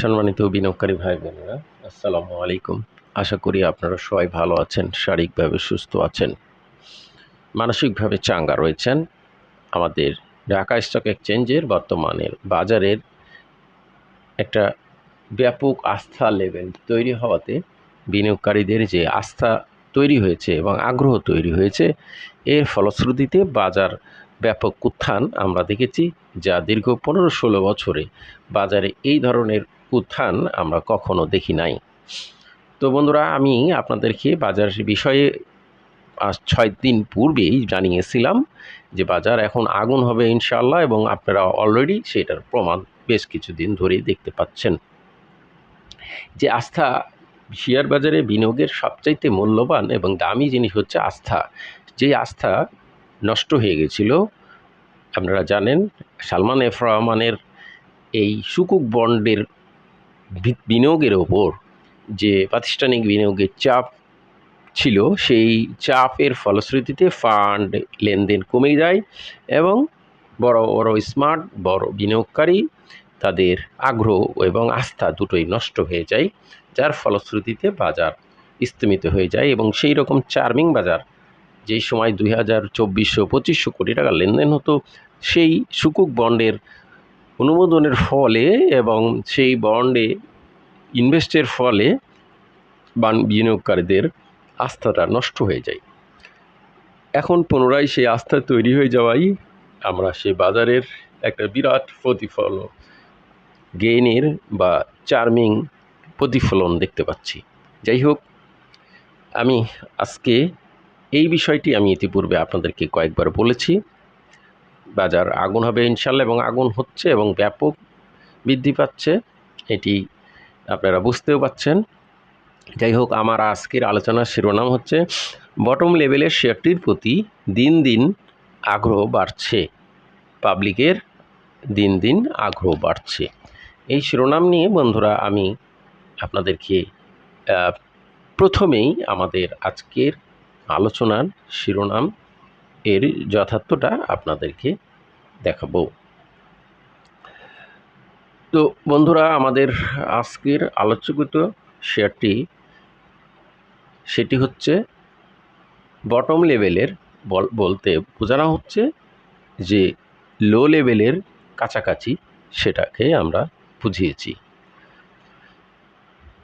সম্মানিত বিনিয়োগকারী ভাই বোনেরা, আসসালামু আলাইকুম। আশা করি আপনারা সবাই ভালো আছেন, শারীরিকভাবে সুস্থ আছেন, মানসিকভাবে চাঙ্গা রয়েছেন। আমাদের ঢাকা স্টক এক্সচেঞ্জের বর্তমানের বাজারের একটা ব্যাপক আস্থা লেভেল তৈরি হওয়াতে বিনিয়োগকারীদের যে আস্থা তৈরি হয়েছে এবং আগ্রহ তৈরি হয়েছে, এর ফলশ্রুতিতে বাজার ব্যাপক উত্থান আমরা দেখেছি, যা দীর্ঘ পনেরো ষোলো বছরে বাজারে এই ধরনের উত্থান আমরা কখনো দেখি নাই। তো বন্ধুরা, আমি আপনাদেরকে বাজার বিষয়ে আজ ছয় দিন পূর্বেই জানিয়েছিলাম যে বাজার এখন আগুন হবে ইনশাল্লাহ এবং আপনারা অলরেডি সেটার প্রমাণ বেশ কিছুদিন ধরেই দেখতে পাচ্ছেন। যে আস্থা শেয়ার বাজারে বিনিয়োগের সবচাইতে মূল্যবান এবং দামি জিনিস হচ্ছে আস্থা। যে আস্থা নষ্ট হয়ে গেছিল, আপনারা জানেন, সালমান এফ রহমানের এই সুকুক বন্ডের বিনিয়োগের ওপর যে প্রাতিষ্ঠানিক বিনিয়োগের চাপ ছিল, সেই চাপের ফলশ্রুতিতে ফান্ড লেনদেন কমে যায় এবং বড় বড় স্মার্ট বড় বিনিয়োগকারী তাদের আগ্রহ এবং আস্থা দুটোই নষ্ট হয়ে যায়, যার ফলশ্রুতিতে বাজার স্থমিত হয়ে যায় এবং সেই রকম চার্মিং বাজার যেই সময় দুই হাজার চব্বিশশো পঁচিশশো কোটি টাকা লেনদেন হতো, সেই সুকুক বন্ডের অনুমোদনের ফলে এবং সেই বন্ডে ইনভেস্টের ফলে বান- বিনিয়োগকারীদের আস্থাটা নষ্ট হয়ে যায়। এখন পুনরায় সেই আস্থা তৈরি হয়ে যাওয়াই আমরা সেই বাজারের একটা বিরাট প্রতিফল গেইনের বা চার্মিং প্রতিফলন দেখতে পাচ্ছি। যাই হোক, আমি আজকে এই বিষয়টি আমি ইতিপূর্বে আপনাদেরকে কয়েকবার বলেছি। বাজার আগুন হবে ইনশাল্লাহ এবং আগুন হচ্ছে এবং ব্যাপক বৃদ্ধি পাচ্ছে, এটি আপনারা বুঝতেও পাচ্ছেন। যাই হোক, আমার আজকের আলোচনার শিরোনাম হচ্ছে বটম লেভেলের শেয়ারটির প্রতি দিন দিন আগ্রহ বাড়ছে পাবলিকের দিন দিন আগ্রহ বাড়ছে। এই শিরোনাম নিয়ে বন্ধুরা আমি আপনাদেরকে প্রথমেই আমাদের আজকের আলোচনার শিরোনাম এর যথার্থটা আপনাদেরকে দেখাবো। তো বন্ধুরা, আমাদের আজকের আলোচকিত শেয়ারটি সেটি হচ্ছে বটম লেভেলের বল বলতে বোঝানো হচ্ছে যে লো লেভেলের কাছাকাছি সেটাকে আমরা বুঝিয়েছি।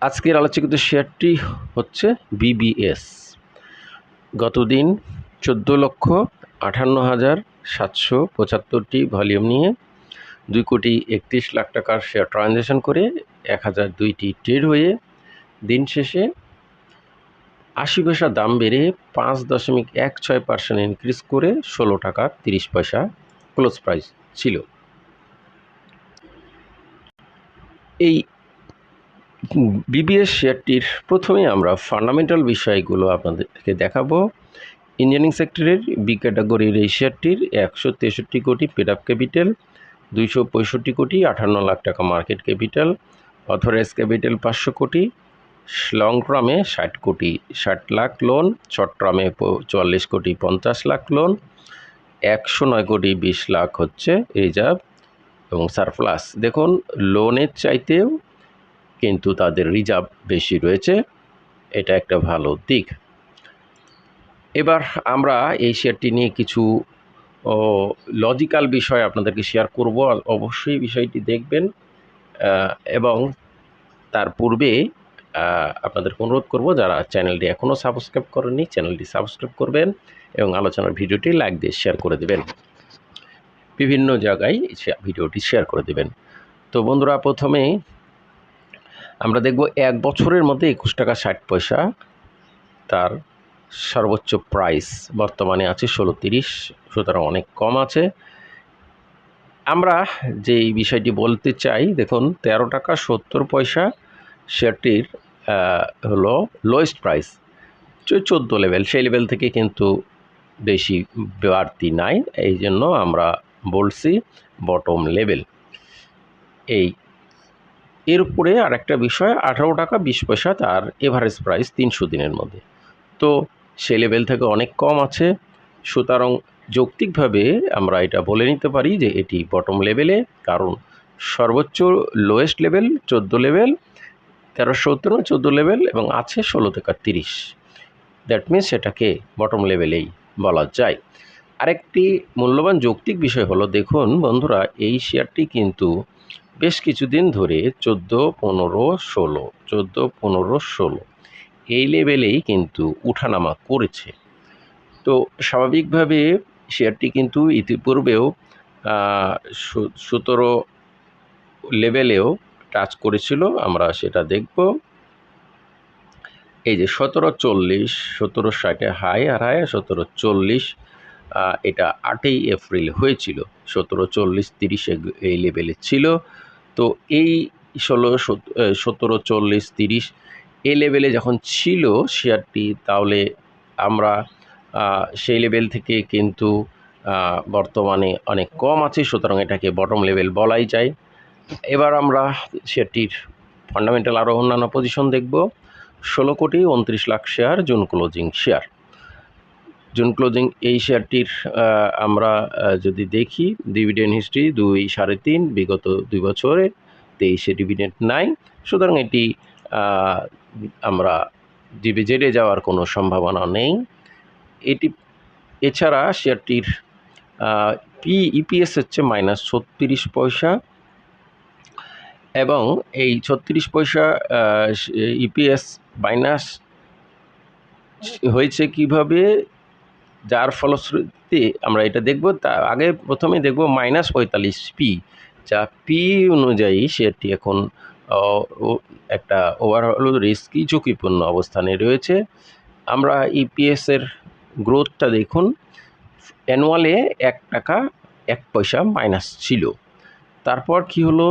আজকের আলোচকিত শেয়ারটি হচ্ছে বিবিএস গতদিন চোদ্দ লক্ষ আটান্ন হাজার সাতশো পঁচাত্তরটি ভলিউম নিয়ে দুই কোটি একত্রিশ লাখ টাকার শেয়ার ট্রানজ্যাকশন করে এক হাজার দুইটি ট্রেড হয়ে দিন শেষে আশি পয়সা দাম বেড়ে পাঁচ দশমিক এক ছয় পার্সেন্ট ইনক্রিজ করে ষোলো টাকা তিরিশ পয়সা ক্লোজ প্রাইস ছিল। এই বিবিএস শেয়ারটির প্রথমে আমরা ফান্ডামেন্টাল বিষয়গুলো আপনাদেরকে দেখাবো। ইঞ্জিনিয়ারিং সেক্টরের বি ক্যাটাগরির এই একশো তেষট্টি কোটি পেড আপ ক্যাপিটাল, দুইশো পঁয়ষট্টি কোটি আটান্ন লাখ টাকা মার্কেট ক্যাপিটাল, অথরাইজ ক্যাপিটাল পাঁচশো কোটি লং টার্মে ষাট কোটি ষাট লাখ লোন শর্ট টার্মে চুয়াল্লিশ কোটি পঞ্চাশ লাখ লোন, একশো নয় কোটি বিশ লাখ হচ্ছে রিজার্ভ এবং সারপ্লাস। দেখুন, লোনের চাইতেও কিন্তু তাদের রিজার্ভ বেশি রয়েছে, এটা একটা ভালো দিক। এবার আমরা এই শেয়ারটি নিয়ে কিছু লজিক্যাল বিষয় আপনাদেরকে শেয়ার করব। অবশ্যই বিষয়টি দেখবেন এবং তার পূর্বে আহ, আপনাদেরকে অনুরোধ করব যারা চ্যানেলটি এখনও সাবস্ক্রাইব করেননি চ্যানেলটি সাবস্ক্রাইব করবেন এবং আলোচনার ভিডিওটি লাইক দিয়ে শেয়ার করে দেবেন। বিভিন্ন জায়গায় ভিডিওটি শেয়ার করে দেবেন। তো বন্ধুরা প্রথমে আমরা দেখব এক বছরের মধ্যে একুশ টাকা ষাট পয়সা তার সর্বোচ্চ প্রাইস বর্তমানে আছে ষোলো তিরিশ, সুতরাং অনেক কম আছে। আমরা যে এই বিষয়টি বলতে চাই, দেখুন, তেরো টাকা সত্তর পয়সা শেয়ারটির হলো লোয়েস্ট প্রাইস চোদ্দ লেভেল সেই লেভেল থেকে কিন্তু বেশি বাড়তি নাই, এই জন্য আমরা বলছি বটম লেভেল এই, এর উপরে আরেকটা বিষয়, আঠারো টাকা বিশ পয়সা তার এভারেজ প্রাইস তিনশো দিনের মধ্যে। তো সে লেভেল থেকে অনেক কম আছে। সুতরাং যৌক্তিকভাবে আমরা এটা বলে নিতে পারি যে এটি বটম লেভেলে কারণ সর্বোচ্চ লোয়েস্ট লেভেল চোদ্দ লেভেল তেরোশো সত্তর চোদ্দ লেভেল এবং আছে ষোলো থেকে তিরিশ। দ্যাট মিনস সেটাকে বটম লেভেলেই বলা যায়। আরেকটি মূল্যবান যৌক্তিক বিষয় হলো, দেখুন বন্ধুরা, এই শেয়ারটি কিন্তু বেশ কিছুদিন ধরে চোদ্দ, পনেরো, ষোলো, চোদ্দ, পনেরো, ষোলো এই লেভেলেই কিন্তু উঠানামা করেছে। তো স্বাভাবিকভাবে শেয়ারটি কিন্তু ইতিপূর্বেও সতেরো লেভেলেও টাচ করেছিল, আমরা সেটা দেখব। এই যে সতেরো চল্লিশ, সতেরো ষাটে হাই আর হাই, সতেরো চল্লিশ এটা আটই এপ্রিল হয়েছিল। সতেরো চল্লিশ তিরিশে এই লেভেলে ছিল। তো এই ষোলো সতেরো চল্লিশ তিরিশ এই লেভেলে যখন ছিল শেয়ারটি তাহলে আমরা সেই লেভেল থেকে কিন্তু বর্তমানে অনেক কম আছে, সুতরাং এটাকে বটম লেভেল বলাই যায়। এবার আমরা শেয়ারটির ফান্ডামেন্টাল আরও অন্যান্য পজিশন দেখব। ষোলো কোটি উনত্রিশ lakh share June closing share June closing এই শেয়ারটির আমরা যদি দেখি ডিভিডেন্ড হিস্ট্রি দুই সাড়ে তিন, বিগত দুই বছরে তেইশে ডিভিডেন্ড নাই। সুতরাং এটি আমরা ডিভিজেডে যাওয়ার কোনো সম্ভাবনা নেই। এটি, এছাড়া শেয়ারটির পি, ইপিএস হচ্ছে মাইনাস ছত্রিশ পয়সা এবং এই ছত্রিশ পয়সা ইপিএস মাইনাস হয়েছে কীভাবে? যার ফলশ্রুতিতে আমরা এটা দেখব, তা আগে প্রথমে দেখব মাইনাস পঁয়তাল্লিশ পি। যা পি অনুযায়ী শেয়ারটি এখন একটা ওভারঅল রিস্কি ঝুঁকিপূর্ণ অবস্থানে রয়েছে। আমরা ইপিএসের গ্রোথটা দেখুন। অ্যানুয়ালে এক টাকা, এক পয়সা মাইনাস ছিল। তারপর কি হলো?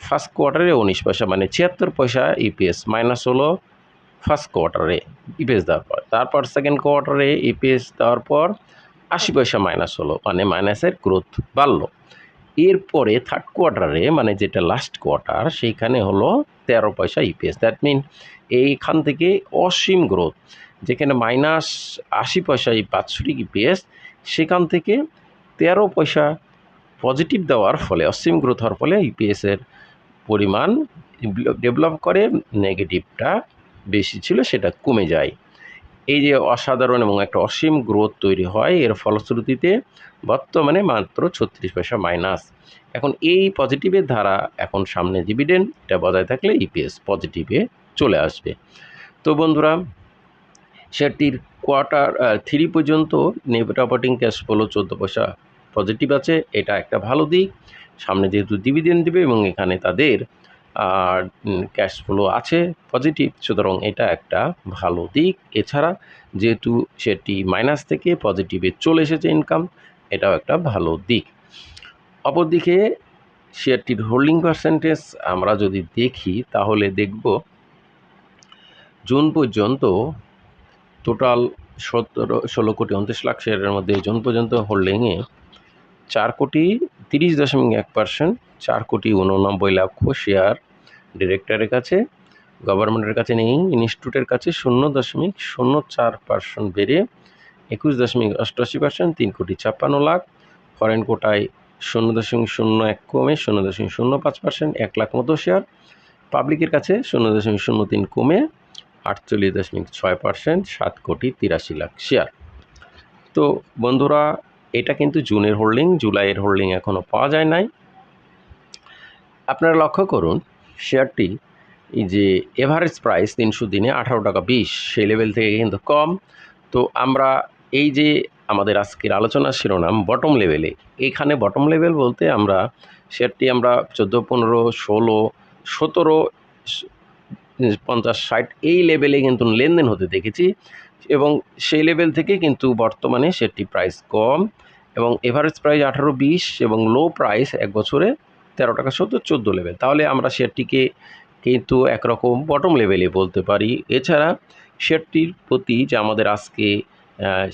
ফার্স্ট কোয়ার্টারে উনিশ পয়সা মানে ছিয়াত্তর পয়সা ইপিএস মাইনাস হলো ফার্স্ট কোয়ার্টারে ইপিএস দেওয়ার পর। তারপর সেকেন্ড কোয়ার্টারে ইপিএস দেওয়ার পর আশি পয়সা মাইনাস হলো মানে মাইনাসের গ্রোথ বাড়লো। এরপরে থার্ড কোয়ার্টারে মানে যেটা লাস্ট কোয়ার্টার সেইখানে হলো তেরো পয়সা ইপিএস দ্যাট মিন এইখান থেকে অসীম গ্রোথ যেখানে মাইনাস আশি পয়সা এই বাৎসরিক ইপিএস সেখান থেকে তেরো পয়সা পজিটিভ দেওয়ার ফলে, অসীম গ্রোথ হওয়ার ফলে ইপিএসের পরিমাণ ডেভেলপ করে নেগেটিভটা বেশি ছিল, সেটা কমে যায়। এই যে অসাধারণ এবং একটা অসীম গ্রোথ তৈরি হয়, এর ফলশ্রুতিতে বর্তমানে মাত্র ছত্রিশ পয়সা মাইনাস এখন এই পজিটিভের ধারা এখন সামনে ডিভিডেন্ড এটা বজায় থাকলে ইপিএস পজিটিভে চলে আসবে। তো বন্ধুরা, শেয়ারটির কোয়ার্টার থ্রি পর্যন্ত নেট অপারেটিং ক্যাশ ফ্লো চোদ্দ পয়সা পজিটিভ আছে, এটা একটা ভালো দিক। সামনে যেহেতু ডিভিডেন্ড দেবে এবং এখানে তাদের ক্যাশ ফ্লো আছে পজিটিভ সুতরাং এটা একটা ভালো দিক। এছাড়া যেহেতু সেটি মাইনাস থেকে পজিটিভে চলে এসেছে ইনকাম এটাও একটা ভালো দিক। অপরদিকে শেয়ারটির হোল্ডিং পার্সেন্টেজ আমরা যদি দেখি, তাহলে দেখব জুন পর্যন্ত টোটাল সতেরো, ষোলো কোটি উনত্রিশ লাখ শেয়ারের মধ্যে জুন পর্যন্ত হোল্ডিংয়ে চার কোটি তিরিশ দশমিক এক পার্সেন্ট চার কোটি উননব্বই লক্ষ শেয়ার ডিরেক্টরের কাছে, গভর্নমেন্টের কাছে নেই, ইনস্টিটিউটের কাছে শূন্য দশমিক শূন্য চার পার্সেন্ট বেড়ে একুশ দশমিক অষ্টআশি পার্সেন্ট, তিন কোটি ছাপ্পান্ন লাখ। ফরেন কোটায় শূন্য দশমিক শূন্য এক কমে শূন্য দশমিক শূন্য পাঁচ পার্সেন্ট, এক লাখ মতো শেয়ার। পাবলিকের কাছে শূন্য দশমিক শূন্য তিন কমে আটচল্লিশ দশমিক ছয় পার্সেন্ট, সাত কোটি তিরাশি লাখ শেয়ার। তো বন্ধুরা, এটা কিন্তু জুনের হোল্ডিং, জুলাইয়ের হোল্ডিং এখনও পাওয়া যায় নাই। আপনারা লক্ষ্য করুন শেয়ারটি যে এভারেজ প্রাইস তিনশো দিনে আঠারো টাকা বিশ, সেই লেভেল থেকে কিন্তু কম। তো আমরা এই যে আমাদের আজকের আলোচনার শিরোনাম বটম লেভেলে এইখানে বটম লেভেল বলতে আমরা শেয়ারটি আমরা চোদ্দ, পনেরো, ষোলো, সতেরো, পঞ্চাশ, ষাট, এই লেভেলে কিন্তু লেনদেন হতে দেখেছি এবং সেই লেভেল থেকে কিন্তু বর্তমানে সেটি প্রাইস কম এবং এভারেজ প্রাইস আঠারো, বিশ এবং লো প্রাইস এক বছরে তেরো টাকা সত্তর চোদ্দ লেভেল তাহলে আমরা শেয়ারটিকে কিন্তু একরকম বটম লেভেলে বলতে পারি। এছাড়া শেয়ারটির প্রতি যে আমাদের আজকে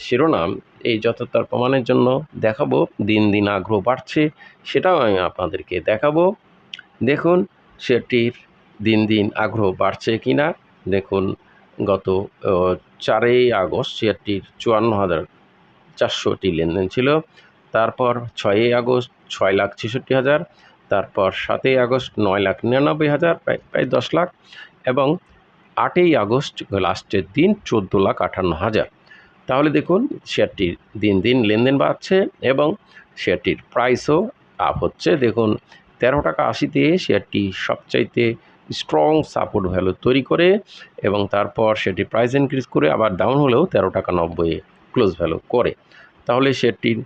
শিরোনাম, এই যথার্থতার প্রমাণের জন্য দেখাবো। দিন দিন আগ্রহ বাড়ছে, সেটাও আমি আপনাদেরকে দেখাবো। দেখুন, শেয়ারটির দিন দিন আগ্রহ বাড়ছে কি না দেখুন, গত চারই আগস্ট শেয়ারটির চুয়ান্ন হাজার চারশোটি লেনদেন ছিল। তারপর ছয়ই আগস্ট ছয় লাখ ছেষট্টি হাজার তারপর সাতই আগস্ট নয় লাখ নিরানব্বই হাজার, প্রায় প্রায় দশ লাখ এবং আটই আগস্ট লাস্টের দিন চোদ্দ লাখ আটান্ন হাজার। তাহলে দেখুন, শেয়ারটির দিন দিন লেনদেন বাড়ছে এবং শেয়ারটির প্রাইসও আপ হচ্ছে। দেখুন, তেরো টাকা আশিতে শেয়ারটি সবচাইতে স্ট্রং সাপোর্ট ভ্যালু তৈরি করে এবং তারপর সেটি প্রাইস ইনক্রিজ করে আবার ডাউন হলেও তেরো টাকা নব্বইয়ে ক্লোজ ভ্যালু করে। তাহলে শেয়ারটির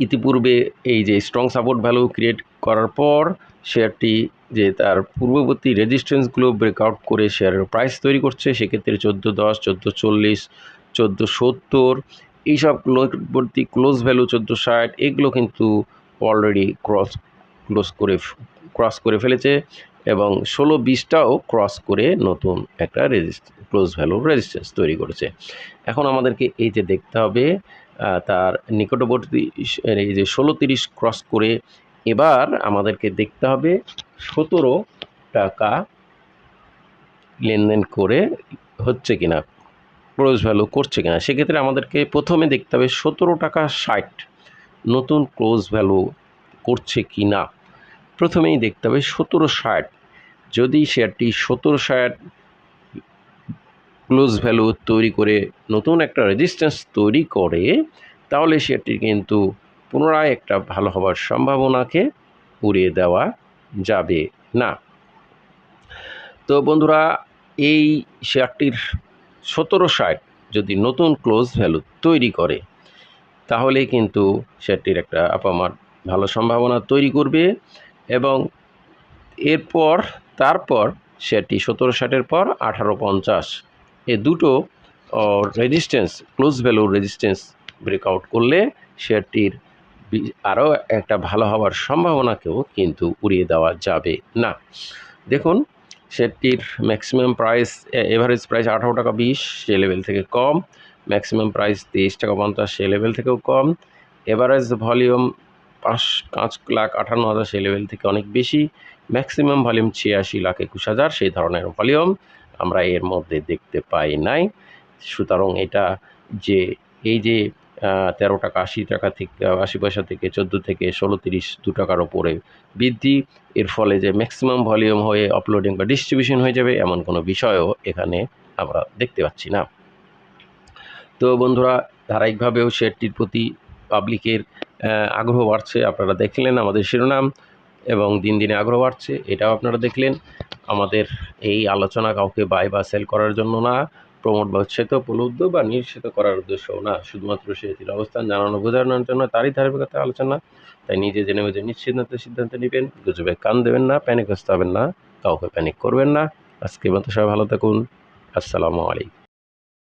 ইতিপূর্বে এই যে স্ট্রং সাপোর্ট ভ্যালু ক্রিয়েট করার পর শেয়ারটি যে তার পূর্ববর্তী রেজিস্ট্যান্সগুলো ব্রেকআউট করে শেয়ারের প্রাইস তৈরি করছে, সেক্ষেত্রে চোদ্দ দশ, চোদ্দ চল্লিশ, চোদ্দ সত্তর, এইসব পূর্ববর্তী ক্লোজ ভ্যালু চোদ্দ ষাট, এগুলো কিন্তু অলরেডি ক্রস ক্লোজ করে ক্রস করে ফেলেছে এবং ষোলো বিশটাও ক্রস করে নতুন একটা রেজিস্ট ক্লোজ ভ্যালু রেজিস্ট্যান্স তৈরি করেছে। এখন আমাদেরকে এই যে দেখতে হবে তার নিকটবর্তী এই যে ষোলো তিরিশ ক্রস করে এবার আমাদেরকে দেখতে হবে সতেরো টাকা লেনদেন করে হচ্ছে কিনা ক্লোজ ভ্যালু করছে কিনা। সেক্ষেত্রে আমাদেরকে প্রথমে দেখতে হবে সতেরো টাকা ষাট নতুন ক্লোজ ভ্যালু করছে কি না প্রথমেই দেখতে হবে সতেরো ষাট। যদি শেয়ারটি সতেরো ষাট ক্লোজ ভ্যালু তৈরি করে নতুন একটা রেজিস্ট্যান্স তৈরি করে, তাহলে শেয়ারটি কিন্তু পুনরায় একটা ভালো হওয়ার সম্ভাবনাকে উড়িয়ে দেওয়া যাবে না। তো বন্ধুরা, এই শেয়ারটির সতেরো ষাট যদি নতুন ক্লোজ ভ্যালু তৈরি করে, তাহলে কিন্তু শেয়ারটির একটা আপামার ভালো সম্ভাবনা তৈরি করবে এবং এরপর, তারপর শেয়ারটি সতেরো ষাটের পর আঠারো পঞ্চাশ এ দুটো resistance close value resistance breakout করলে শেয়ারটির আরও একটা ভালো হওয়ার সম্ভাবনাকেও কিন্তু উড়িয়ে দেওয়া যাবে না। দেখুন, শেয়ারটির ম্যাক্সিমাম প্রাইস এভারেজ প্রাইস আঠারো টাকা বিশ, সে লেভেল থেকে কম। ম্যাক্সিমাম প্রাইস তেইশ টাকা পঞ্চাশ, সে লেভেল থেকেও কম। এভারেজ ভলিউম পাঁচ পাঁচ লাখ আটান্ন হাজার সেই লেভেল থেকে অনেক বেশি। ম্যাক্সিমাম ভলিউম ছিয়াশি লাখ একুশ হাজার, সেই ধরনের ভলিউম আমরা এর মধ্যে দেখতে পাই নাই। সুতরাং এটা যে এই যে তেরো টাকা, আশি টাকা থেকে, আশি পয়সা থেকে চোদ্দ থেকে ষোলো, তিরিশ দু টাকার ওপরে বৃদ্ধি, এর ফলে যে ম্যাক্সিমাম ভলিউম হয়ে আপলোডিং বা ডিস্ট্রিবিউশন হয়ে যাবে এমন কোনো বিষয়ও এখানে আমরা দেখতে পাচ্ছি না। তো বন্ধুরা, ধারাবাহিকভাবেও শেয়ারটির প্রতি পাবলিকের আগ্রহ বাড়ছে। আপনারা দেখলেন আমাদের শিরোনাম। এবং দিন দিনে আগ্রহ বাড়ছে, এটাও আপনারা দেখলেন। আমাদের এই আলোচনা কাউকে বাই বা সেল করার জন্য না প্রমোট বা উৎসাহিত প্রলুব্ধ বা নির্ষিত করার উদ্দেশ্যও না। শুধুমাত্র সেটির অবস্থান জানানো বোঝানোর জন্য তারই ধারাবাহিকতা আলোচনা। তাই নিজে জেনে বুঝে নিশ্চিন্ত সিদ্ধান্ত নেবেন, গুজবে কান দেবেন না প্যানিকগ্রস্ত হবেন না, কাউকে প্যানিক করবেন না। আজকে মতো সবাই ভালো থাকুন। আসসালামু আলাইকুম।